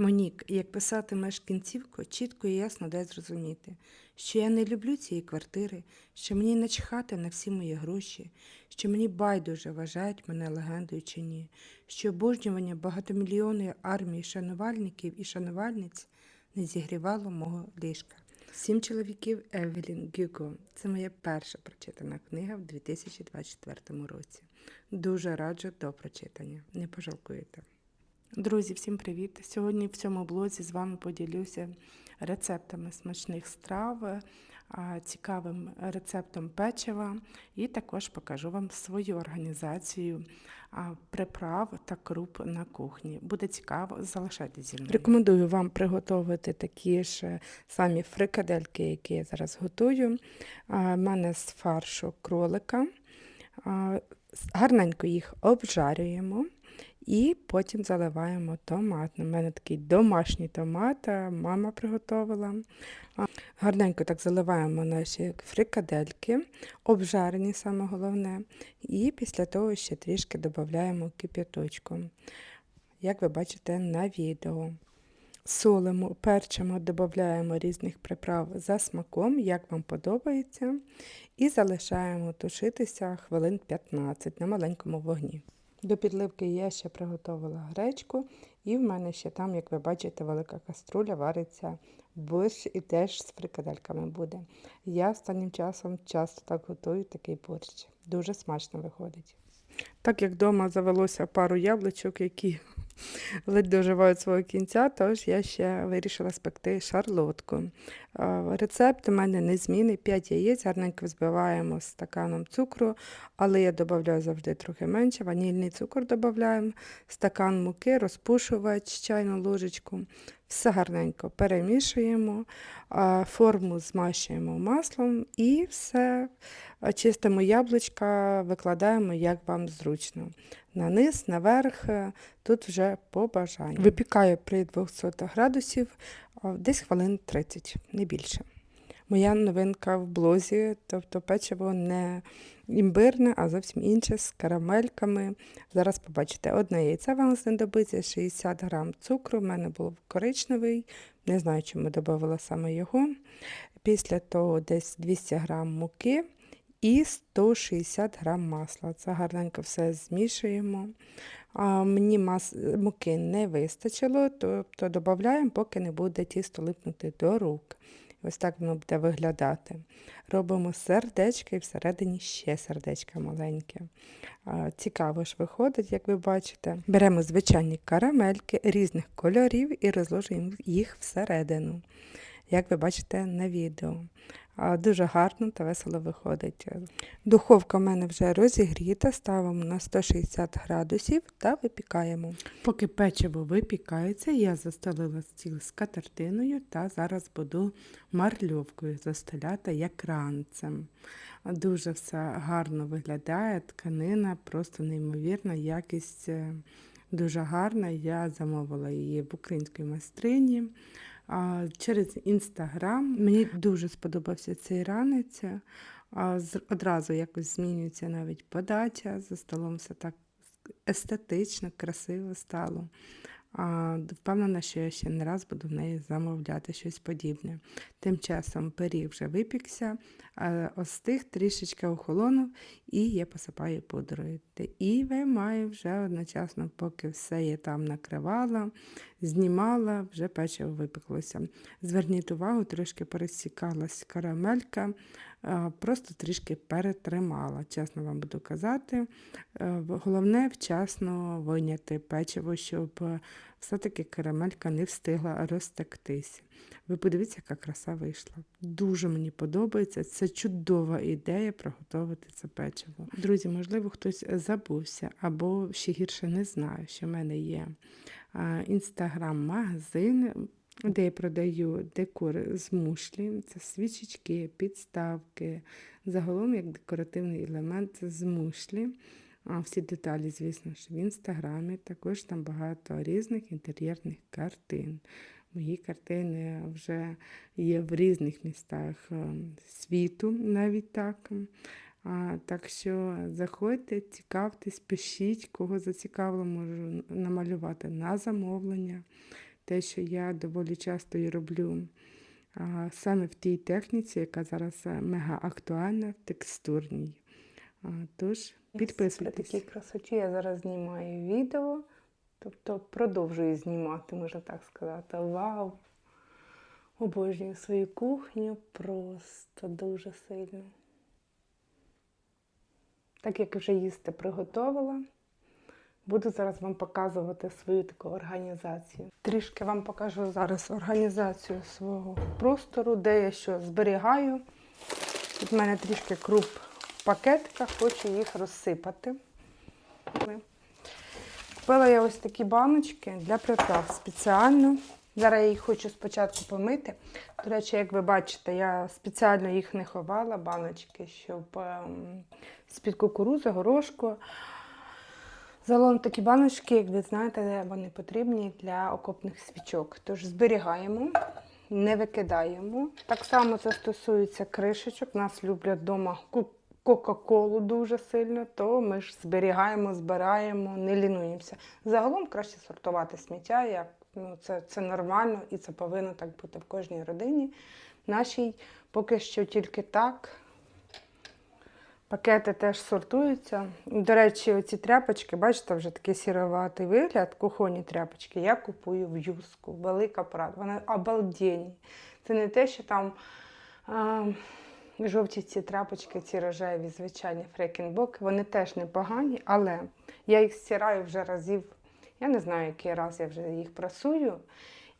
Монік, як писатимеш кінцівку, чітко і ясно дай зрозуміти, що я не люблю цієї квартири, що мені начхати на всі мої гроші, що мені байдуже вважають мене легендою чи ні, що обожнювання багатомільйонної армії шанувальників і шанувальниць не зігрівало мого ліжка. Сім чоловіків Евелін Гюго. Це моя перша прочитана книга в 2024 році. Дуже раджу до прочитання. Не пожалкуєте. Друзі, всім привіт! Сьогодні в цьому блозі з вами поділюся рецептами смачних страв, цікавим рецептом печива і також покажу вам свою організацію приправ та круп на кухні. Буде цікаво, залишайтесь зі мною. Рекомендую вам приготувати такі ж самі фрикадельки, які я зараз готую. У мене з фаршу кролика. Гарненько їх обжарюємо. І потім заливаємо томатом. У мене такий домашній томат, мама приготувала. Гарненько так заливаємо наші фрикадельки, обжарені саме головне. І після того ще трішки додаємо кип'яточку, як ви бачите на відео. Солимо, перчимо, додаємо різних приправ за смаком, як вам подобається, і залишаємо тушитися хвилин 15 на маленькому вогні. До підливки я ще приготувала гречку, і в мене ще там, як ви бачите, велика каструля вариться борщ і теж з фрикадельками буде. Я останнім часом часто так готую такий борщ. Дуже смачно виходить. Так як вдома завелося пару яблучок, які ледь доживають свого кінця, тож я ще вирішила спекти шарлотку. Рецепт у мене не зміни, 5 яєць, гарненько взбиваємо з стаканом цукру, але я додаю завжди трохи менше. Ванільний цукор додаємо, стакан муки, розпушувач, чайну ложечку. Все гарненько перемішуємо, форму змащуємо маслом і все чистимо яблучка, викладаємо, як вам зручно. На низ, наверх, тут вже по бажанню. Випікаю при 200 градусів десь хвилин 30, не більше. Моя новинка в блозі, тобто печиво не імбирне, а зовсім інше з карамельками. Зараз побачите, одне яйце вам знадобиться, 60 грам цукру, в мене був коричневий, не знаю, чому додавала саме його. Після того десь 200 грам муки і 160 грам масла. Це гарненько все змішуємо. А Мені мас... муки не вистачило, тобто додаємо, поки не буде тісто липнути до рук. Ось так воно буде виглядати. Робимо сердечко і всередині ще сердечко маленьке. Цікаво ж виходить, як ви бачите. Беремо звичайні карамельки різних кольорів і розложуємо їх всередину, як ви бачите на відео. Дуже гарно та весело виходить. Духовка в мене вже розігріта, ставимо на 160 градусів та випікаємо. Поки печиво випікається, я застелила стіл з катертиною та зараз буду марльовкою застеляти як ранцем. Дуже все гарно виглядає, тканина, просто неймовірна, якість е, дуже гарна. Я замовила її в українській майстрині через інстаграм. Мені дуже сподобався цей ранець. Одразу якось змінюється навіть подача, за столом все так естетично, красиво стало. Впевнена, що я ще не раз буду в неї замовляти щось подібне. Тим часом пиріг вже випікся, остиг трішечки охолонув і я посипаю пудрою. І виймаю вже одночасно, поки все я там накривала, знімала, вже печиво випеклося. Зверніть увагу, трошки пересікалась карамелька, просто трішки перетримала, чесно вам буду казати. Е, головне вчасно виняти печиво, щоб все-таки карамелька не встигла розтектись. Ви подивіться, яка краса вийшла. Дуже мені подобається. Це чудова ідея приготувати це печиво. Друзі, можливо, хтось забувся або ще гірше не знає, що в мене є інстаграм-магазин де я продаю декор з мушлі, це свічечки, підставки, загалом як декоративний елемент з мушлі. А всі деталі, звісно ж, в інстаграмі. Також там багато різних інтер'єрних картин. Мої картини вже є в різних містах е, світу, навіть так. А, Так що заходьте, цікавтесь, пишіть, кого зацікавило, можу намалювати на замовлення. Те, що я доволі часто і роблю саме в тій техніці, яка зараз е, мега актуальна в текстурній. Тож підписуйтесь. При такій красоті я зараз знімаю відео, тобто продовжую знімати, можна так сказати. Вау! Обожнюю свою кухню просто дуже сильно. Так як вже їсти приготувала, буду зараз вам показувати свою таку організацію. Трішки вам покажу зараз організацію свого простору, де я що зберігаю. Тут в мене трішки круп в пакетиках, хочу їх розсипати. Купила я ось такі баночки для приправ спеціально. Зараз я їх хочу спочатку помити. До речі, як ви бачите, я спеціально їх не ховала, баночки, щоб ем, з-під кукурузи, горошку. Загалом такі баночки, як ви знаєте, вони потрібні для окопних свічок. Тож зберігаємо, не викидаємо. Так само це стосується кришечок. Нас люблять вдома Кока-Колу дуже сильно, то ми ж зберігаємо, збираємо, не лінуємося. Загалом краще сортувати сміття, як ну, це, це нормально і це повинно так бути в кожній родині. Нашій поки що тільки так. Пакети теж сортуються. До речі, оці тряпочки, бачите, вже такий сіроватий вигляд, кухонні тряпочки, я купую в юску. Велика правда. Вони обалденні. Це не те, що там а, жовті ці тряпочки, ці рожеві, звичайні фрекінбоки, вони теж непогані, але я їх стираю вже разів, я не знаю, який раз я вже їх прасую.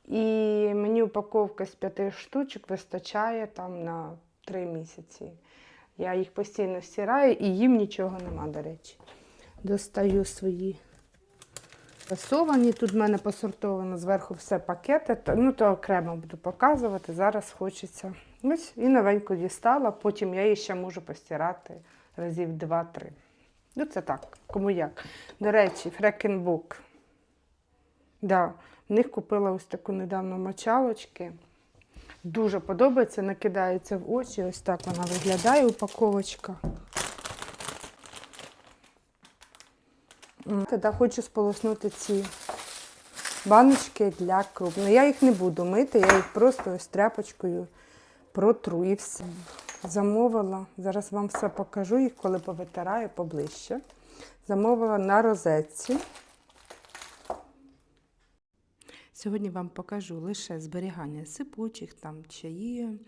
І мені упаковка з п'яти штучок вистачає там на три місяці. Я їх постійно стираю і їм нічого нема, до речі. Достаю свої фасовані. Тут в мене посортовано зверху все пакети, ну то окремо буду показувати. Зараз хочеться. Ось і новеньку дістала, потім я її ще можу постирати разів 2-3. Ну, це так, кому як. До речі, фрекенбук. Да, в них купила ось таку недавно мочалочки. Дуже подобається, накидається в очі. Ось так вона виглядає, упаковочка. Тоді хочу сполоснути ці баночки для круп. Ну, я їх не буду мити, я їх просто ось тряпочкою протру і все. Замовила, зараз вам все покажу їх, коли повитираю поближче. Замовила на розетці. Сьогодні вам покажу лише зберігання сипучих, там чаї,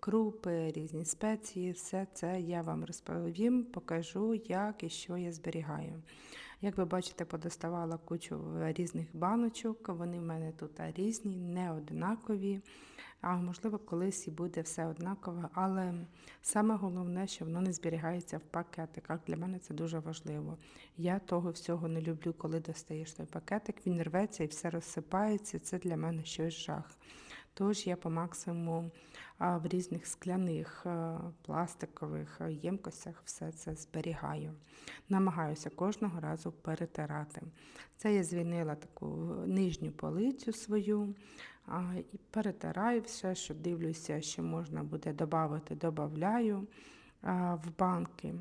крупи, різні спеції. Все це я вам розповім, покажу, як і що я зберігаю. Як ви бачите, подоставала кучу різних баночок. Вони в мене тут різні, не однакові. А можливо, колись і буде все однаково, але саме головне, що воно не зберігається в пакетиках. Для мене це дуже важливо. Я того всього не люблю, коли достаєш той пакетик, він рветься і все розсипається. Це для мене щось жах. Тож я по максимуму в різних скляних, пластикових ємкостях все це зберігаю. Намагаюся кожного разу перетирати. Це я звільнила таку нижню полицю свою і перетираю все, що дивлюся, що можна буде додати, додаю в банки.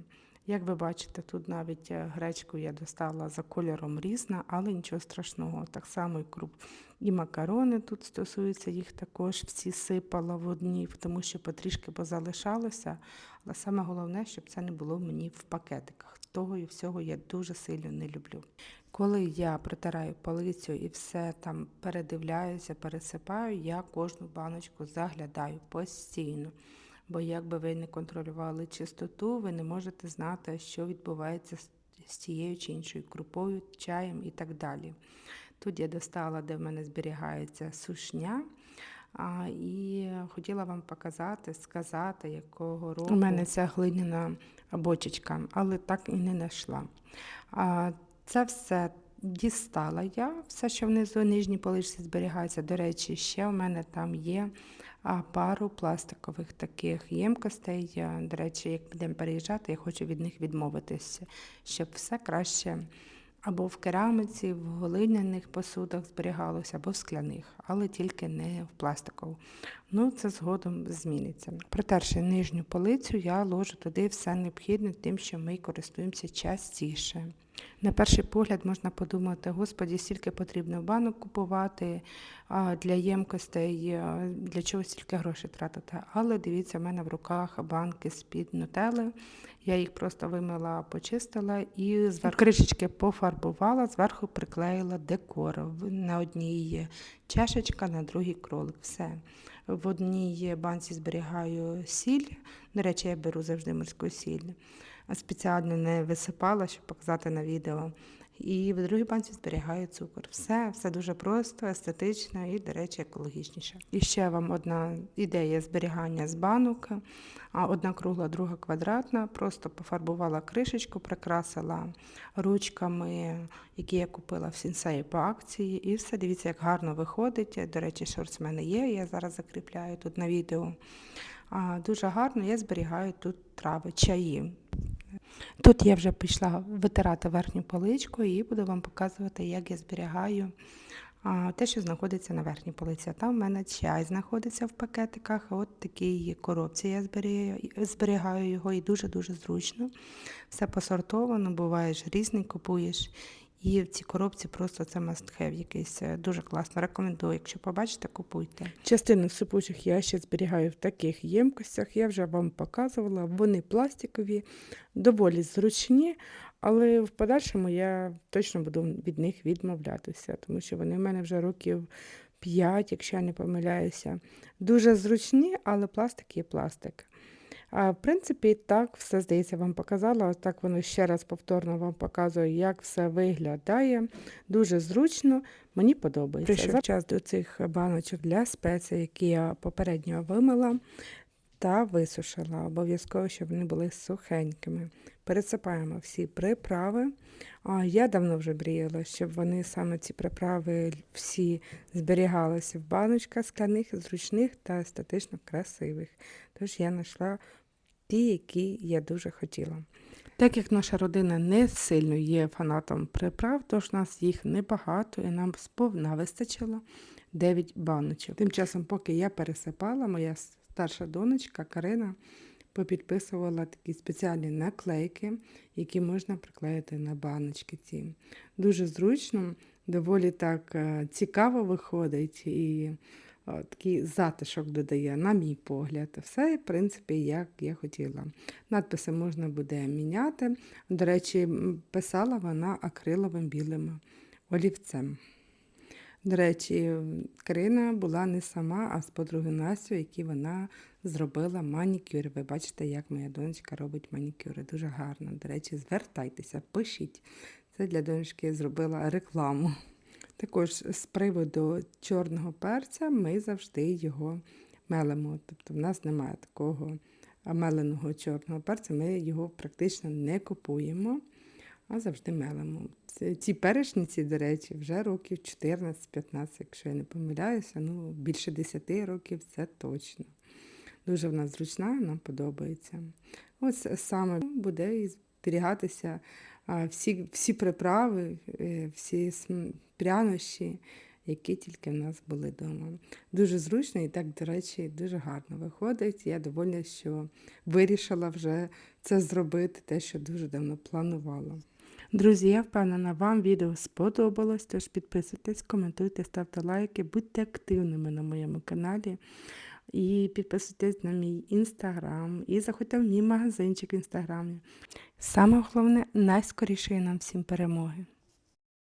Як ви бачите, тут навіть е, гречку я достала за кольором різна, але нічого страшного. Так само і круп. І макарони тут стосуються, їх також всі сипала в одні, тому що потрішки позалишалося. Але саме головне, щоб це не було мені в пакетиках. Того і всього я дуже сильно не люблю. Коли я притираю полицю і все там передивляюся, пересипаю, я кожну баночку заглядаю постійно. Бо якби ви не контролювали чистоту, ви не можете знати, що відбувається з- тією чи іншою крупою, чаєм і так далі. Тут я достала, де в мене зберігається сушня. А, і хотіла вам показати, сказати, якого року. У мене ця глиняна бочечка, але так і не знайшла. А, це все дістала я, все, що внизу нижній поличці зберігається. До речі, ще в мене там є а, пару пластикових таких ємкостей. До речі, як будемо переїжджати, я хочу від них відмовитися, щоб все краще або в керамиці, в глиняних посудах зберігалося, або в скляних, але тільки не в пластикову. Ну, це згодом зміниться. Протерши нижню полицю, я ложу туди все необхідне, тим, що ми користуємося частіше. На перший погляд можна подумати, господі, стільки потрібно банок купувати для ємкостей, для чого стільки грошей тратити. Але дивіться, в мене в руках банки з-під нутели. Я їх просто вимила, почистила і зверху кришечки пофарбувала, зверху приклеїла декор. На одній чашечка, на другий кролик. Все. В одній банці зберігаю сіль. До речі, я беру завжди морську сіль. Спеціально не висипала, щоб показати на відео. І в другій банці зберігаю цукор. Все, все дуже просто, естетично і, до речі, екологічніше. І ще вам одна ідея зберігання з банок. Одна кругла, друга квадратна. Просто пофарбувала кришечку, прикрасила ручками, які я купила в сінсеї по акції. І все, дивіться, як гарно виходить. До речі, шорт в мене є, я зараз закріпляю тут на відео. Дуже гарно я зберігаю тут трави, чаї. Тут я вже пішла витирати верхню поличку і буду вам показувати, як я зберігаю те, що знаходиться на верхній полиці. Там в мене чай знаходиться в пакетиках. От такій коробці я зберігаю його і дуже-дуже зручно. Все посортовано, буваєш різний, купуєш. І в цій коробці просто це have якийсь е, дуже класно. Рекомендую. Якщо побачите, купуйте. Частину сипучих я ще зберігаю в таких ємкостях. Я вже вам показувала. Вони пластикові, доволі зручні, але в подальшому я точно буду від них відмовлятися, тому що вони в мене вже років 5, якщо я не помиляюся. Дуже зручні, але пластик є пластик. А, в принципі, так все здається, вам показала. Ось так воно ще раз повторно вам показує, як все виглядає. Дуже зручно, мені подобається. Прийшов час до цих баночок для спецій, які я попередньо вимила та висушила. Обов'язково, щоб вони були сухенькими. Пересипаємо всі приправи. А, я давно вже мріяла, щоб вони саме ці приправи всі зберігалися в баночках скляних, зручних та естетично красивих. Тож я знайшла ті, які я дуже хотіла. Так як наша родина не сильно є фанатом приправ, тож нас їх небагато і нам сповна вистачило 9 баночок. Тим часом, поки я пересипала, моя старша донечка Карина попідписувала такі спеціальні наклейки, які можна приклеїти на баночки ці. Дуже зручно, доволі так е, цікаво виходить і такий затишок додає, на мій погляд. Все, в принципі, як я хотіла. Надписи можна буде міняти. До речі, писала вона акриловим білим олівцем. До речі, Карина була не сама, а з подруги Настю, які вона зробила манікюр. Ви бачите, як моя донечка робить манікюри. Дуже гарно. До речі, звертайтеся, пишіть. Це для донечки зробила рекламу. Також з приводу чорного перця ми завжди його мелимо. Тобто в нас немає такого меленого чорного перця, ми його практично не купуємо, а завжди мелимо. Ці перешниці, до речі, вже років 14-15, якщо я не помиляюся, ну більше 10 років це точно. Дуже вона зручна, нам подобається. Ось саме буде і зберігатися всі, всі приправи, е, всі прянощі, які тільки в нас були вдома. Дуже зручно і так, до речі, дуже гарно виходить. Я довольна, що вирішила вже це зробити, те, що дуже давно планувала. Друзі, я впевнена, вам відео сподобалось, тож підписуйтесь, коментуйте, ставте лайки, будьте активними на моєму каналі. І підписуйтесь на мій інстаграм, і заходьте в мій магазинчик в інстаграмі. Саме головне, найскорішої нам всім перемоги.